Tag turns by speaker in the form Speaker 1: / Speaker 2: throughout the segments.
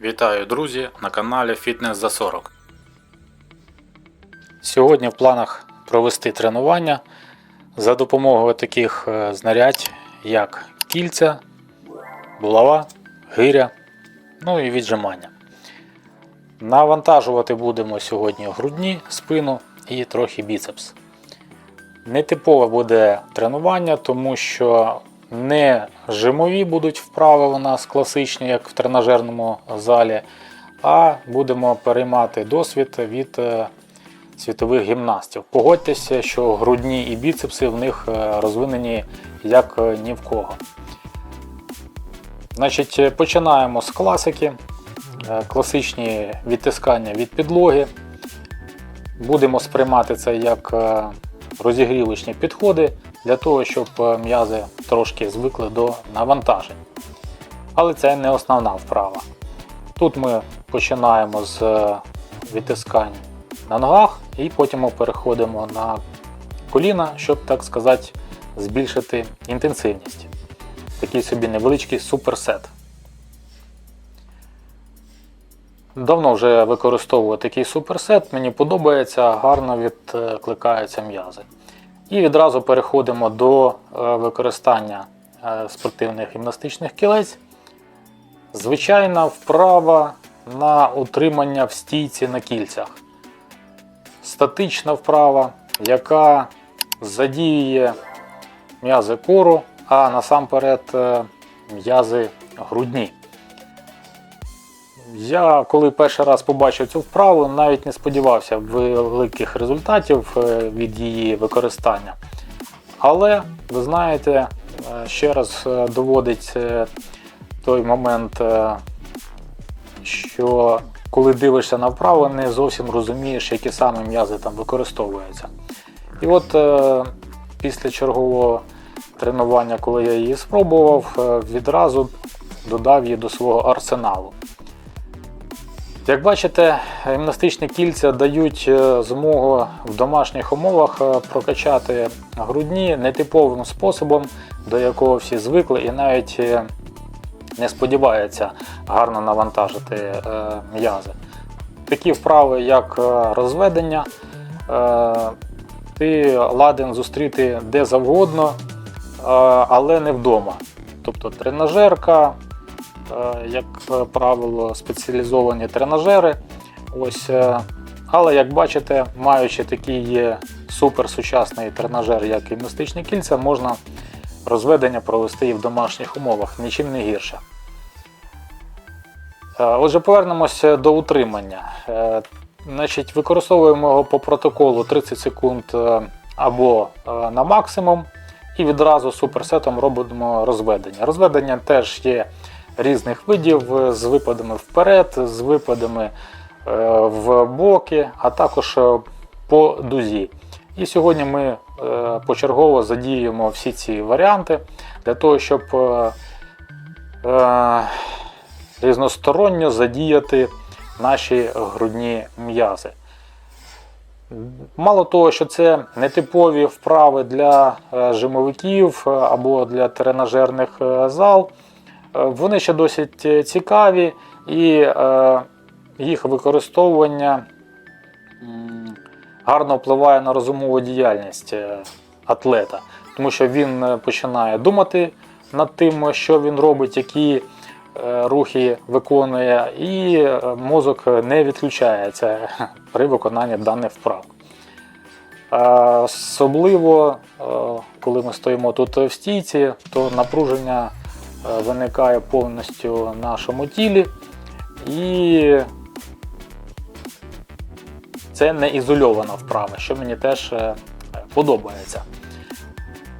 Speaker 1: Вітаю, друзі, на каналі Фітнес за 40. Сьогодні в планах провести тренування за допомогою таких е, знарядь, як кільця, булава, гиря, ну і віджимання. Навантажувати будемо сьогодні грудні, спину і трохи біцепс. Нетипове буде тренування, тому що не жимові будуть вправи у нас класичні, як в тренажерному залі, а будемо переймати досвід від е, світових гімнастів. Погодьтеся, що грудні і біцепси в них е, розвинені як ні в кого. Значить, починаємо з класики. Е, Класичні відтискання від підлоги. Будемо сприймати це як розігрівочні підходи для того, щоб м'язи трошки звикли до навантажень. Але це не основна вправа. Тут ми починаємо з е, відтискань на ногах і потім ми переходимо на коліна, щоб, так сказати, збільшити інтенсивність. Такий собі невеличкий суперсет. Давно вже використовую такий суперсет, мені подобається, гарно відкликаються м'язи. І відразу переходимо до е, використання е, спортивних гімнастичних кілець. Звичайна вправа на утримання в стійці на кільцях. Статична вправа, яка задіює м'язи кору, а насамперед е, м'язи грудні. Я коли перший раз побачив цю вправу, навіть не сподівався великих результатів е, від її використання. Але ви знаєте, е, ще раз е, доводить той момент, що коли дивишся на вправу, не зовсім розумієш, які саме м'язи там використовуються. І от після чергового тренування, коли я її спробував, відразу додав її до свого арсеналу. Як бачите, гімнастичні кільця дають е, змогу в домашніх умовах е, прокачати грудні нетиповим способом, до якого всі звикли, і навіть е, не сподіваються гарно навантажити м'язи. Такі вправи, як розведення, ти ладен зустріти де завгодно, але не вдома. Тобто тренажерка, як е, правило, спеціалізовані тренажери. Ось, е, але як бачите, маючи такий суперсучасний тренажер, як гімнастичні кільця, можна розведення провести і в домашніх умовах, нічим не гірше. Е, Отже, повернемося до утримання. Значить, використовуємо його по протоколу 30 секунд або на максимум, і відразу суперсетом робимо розведення. Розведення теж є різних видів е, з випадами вперед, з випадами е, в боки, а також е, по дузі. І сьогодні ми почергово задіємо всі ці варіанти для того, щоб різносторонньо задіяти наші грудні м'язи. Мало того, що це нетипові вправи для жимовиків або для тренажерних зал, вони ще досить е, цікаві і е, їх використовування гарно впливає на розумову діяльність е, атлета, тому що він е, починає думати над тим, що він робить, які е, рухи виконує, і е, мозок не відключається при виконанні даних вправ. Е, Особливо, е, коли ми стоїмо тут в стійці, то напруження е, виникає повністю в нашому тілі, і це не ізольована вправа, що мені теж е, подобається.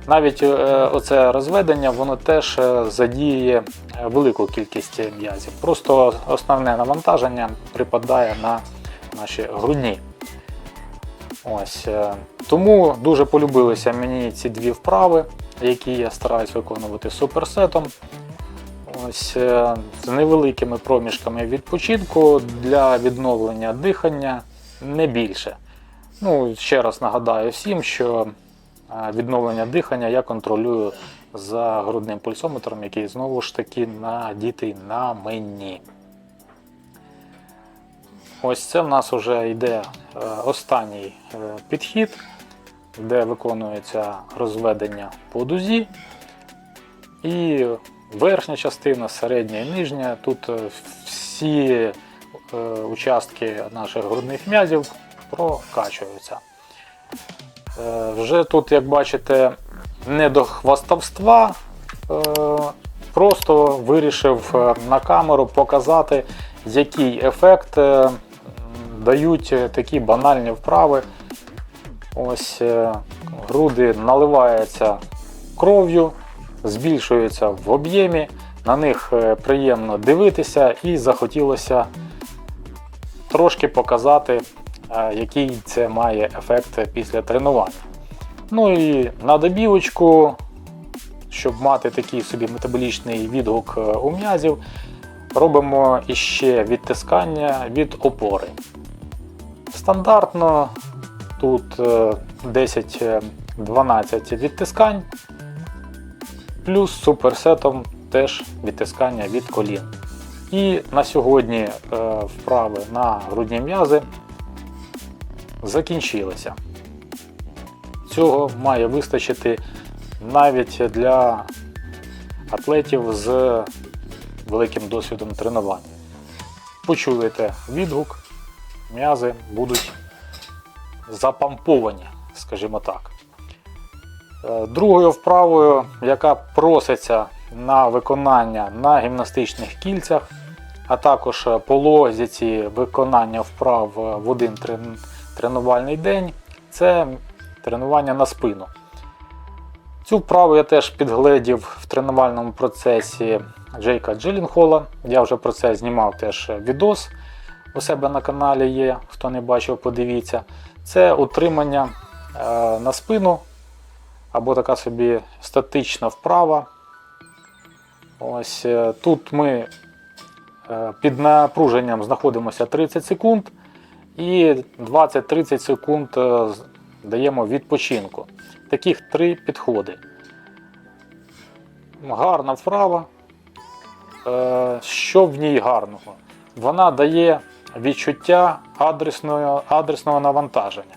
Speaker 1: Навіть е, оце розведення, воно теж е, задіє е, велику кількість м'язів. Просто основне навантаження припадає на наші грудні. Ось. е, Тому дуже полюбилися мені ці дві вправи, які я стараюсь виконувати суперсетом. Ось е, з невеликими проміжками відпочинку для відновлення дихання не більше. Ну, ще раз нагадаю всім, що е, відновлення дихання я контролюю за грудним пульсометром, який знову ж таки надітий на мені. Ось це в нас вже йде е, останній підхід, де виконується розведення по дузі. І верхня частина, середня і нижня. Тут е, всі е, участки наших грудних м'язів прокачуються. Е, Вже тут, як бачите, не до хвастовства, просто вирішив на камеру показати, який ефект дають такі банальні вправи. Ось груди наливаються кров'ю, збільшуються в об'ємі, на них е, приємно дивитися і захотілося трошки показати, е, який це має ефект після тренування. Ну і на добівочку, щоб мати такий собі метаболічний відгук е, у м'язів, робимо іще відтискання від опори. Стандартно тут е, 10-12 відтискань, плюс суперсетом теж відтискання від колін. І на сьогодні е, вправи на грудні м'язи закінчилися. Цього має вистачити навіть для атлетів з великим досвідом тренувань. Почуєте відгук, м'язи будуть запамповані, скажімо так. Е, Другою вправою, яка проситься на виконання на гімнастичних кільцях, а також по логіці виконання вправ в один тренувальний день, це тренування на спину. Цю вправу я теж підгледів в тренувальному процесі Джейка Джилінхола. Я вже про це знімав теж відос. У себе на каналі є, хто не бачив, подивіться. Це утримання е, на спину або така собі статична вправа. Ось е, тут ми е, під напруженням знаходимося 30 секунд і 20-30 секунд е, даємо відпочинку. Таких три підходи. Гарна вправа. Що в ній гарного? Вона дає відчуття адресного, адресного навантаження.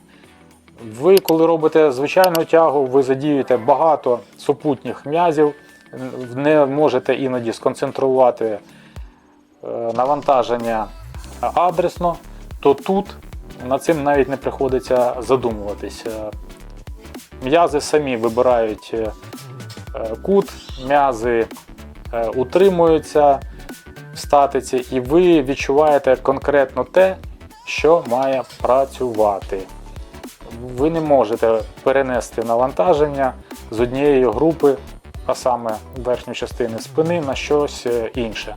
Speaker 1: Ви, коли робите звичайну тягу, ви задіюєте багато супутніх м'язів, не можете іноді сконцентрувати е, навантаження адресно, то тут над цим навіть не приходиться задумуватись. Е, М'язи самі вибирають е, кут, м'язи утримуються в статиці, і ви відчуваєте конкретно те, що має працювати. Ви не можете перенести навантаження з однієї групи, а саме верхньої частини спини, на щось е, інше.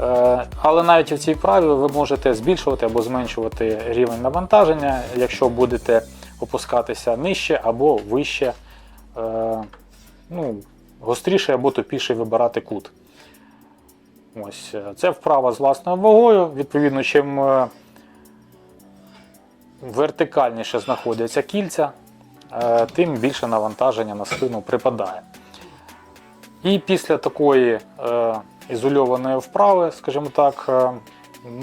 Speaker 1: Е, Але навіть в цій вправі ви можете збільшувати або зменшувати рівень навантаження, якщо будете опускатися нижче або вище, е, ну, гостріше або тупіше вибирати кут. Ось, це вправа з власною вагою. Відповідно, чим вертикальніше знаходяться кільця, е, тим більше навантаження на спину припадає. І після такої е, ізольованої вправи, скажімо так, е,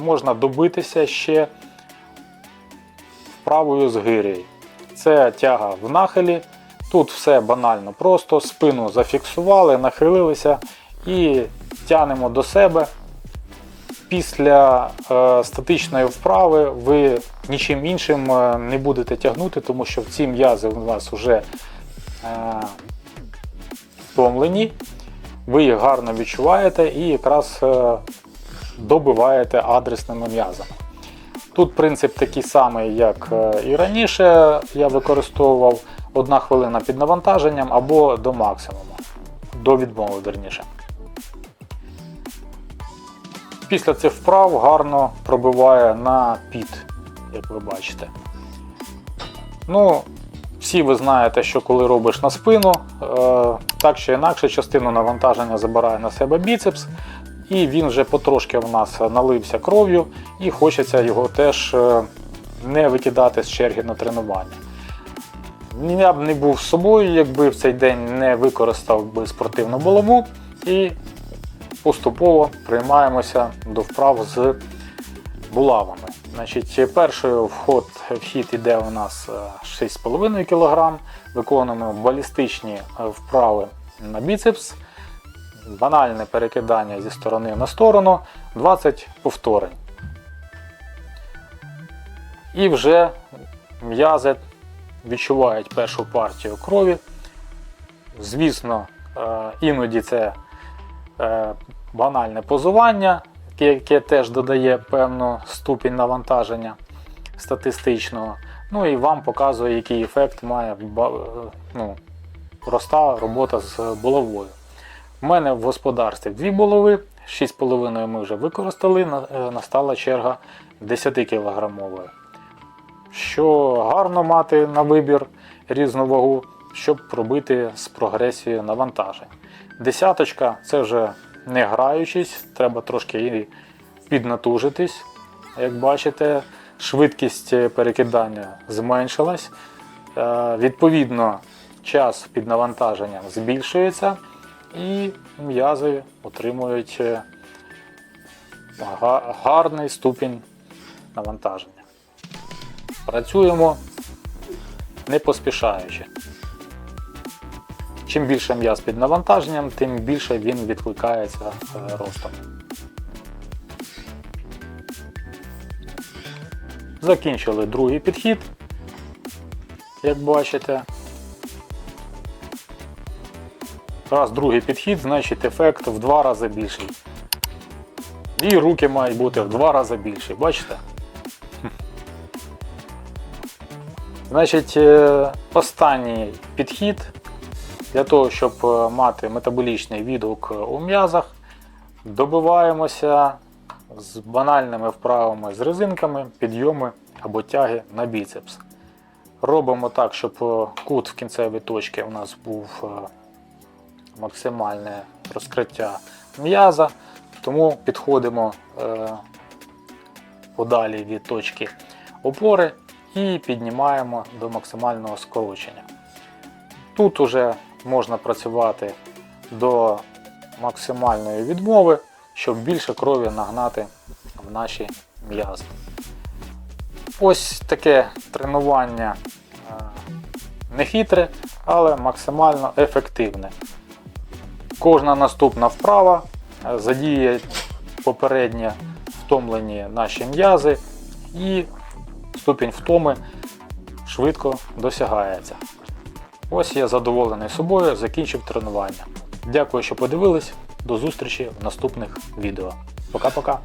Speaker 1: можна добитися ще вправою з гирею. Це тяга в нахилі. Тут все банально просто, спину зафіксували, нахилилися і тянемо до себе. Після е, статичної вправи ви нічим іншим е, не будете тягнути, тому що ці м'язи у вас вже е, втомлені, ви їх гарно відчуваєте і якраз добиваєте адресними м'язами. Тут принцип такий самий, як і раніше. Я використовував одна хвилина під навантаженням або до максимуму, до відмови верніше. Після цих вправ гарно пробиває на піт, як ви бачите. Ну, всі ви знаєте, що коли робиш на спину, е, так чи інакше частину навантаження забирає на себе біцепс, і він вже потрошки в нас налився кров'ю, і хочеться його теж е, не викидати з черги на тренування. Я б не був з собою, якби в цей день не використав би спортивну булаву і поступово приймаємося до вправ з булавами. Значить, першою вход, вхід іде у нас е, 6,5 кг. Виконуємо балістичні е, вправи на біцепс, банальне перекидання зі сторони на сторону, 20 повторень. І вже м'язи відчувають першу партію крові. Звісно, е, іноді це е, банальне позування, яке- теж додає певну ступінь навантаження статистичного. Ну і вам показує, який ефект має е, ну, проста робота з булавою. У мене в господарстві дві булави, 6,5 ми вже використали, е, настала черга 10 кілограмової. Що гарно мати на вибір різну вагу, щоб пробити з прогресією навантажень. Десяточка це вже не граючись, треба трошки і піднатужитись. Як бачите, швидкість перекидання зменшилась. Е, Відповідно, час під навантаженням збільшується і м'язи отримують е, гарний ступінь навантаження. Працюємо не поспішаючи. Чим більше м'яз під навантаженням, тим більше він відкликається е, ростом. Закінчили другий підхід, як бачите. Раз другий підхід, значить ефект в два рази більший. І руки мають бути в два рази більші, бачите? Значить, е, останній підхід для того, щоб е, мати метаболічний відгук у м'язах, добиваємося з банальними вправами з резинками, підйоми або тяги на біцепс. Робимо так, щоб е, кут в кінцевій точці у нас був е, максимальне розкриття м'яза, тому підходимо е, подалі від точки опори і піднімаємо до максимального скорочення. Тут уже можна працювати до максимальної відмови, щоб більше крові нагнати в наші м'язи. Ось таке тренування е, нехитре, але максимально ефективне. Кожна наступна вправа е, задіє попередньо втомлені наші м'язи і ступінь втоми швидко досягається. Ось я задоволений собою, закінчив тренування. Дякую, що подивились. До зустрічі в наступних відео. Пока-пока.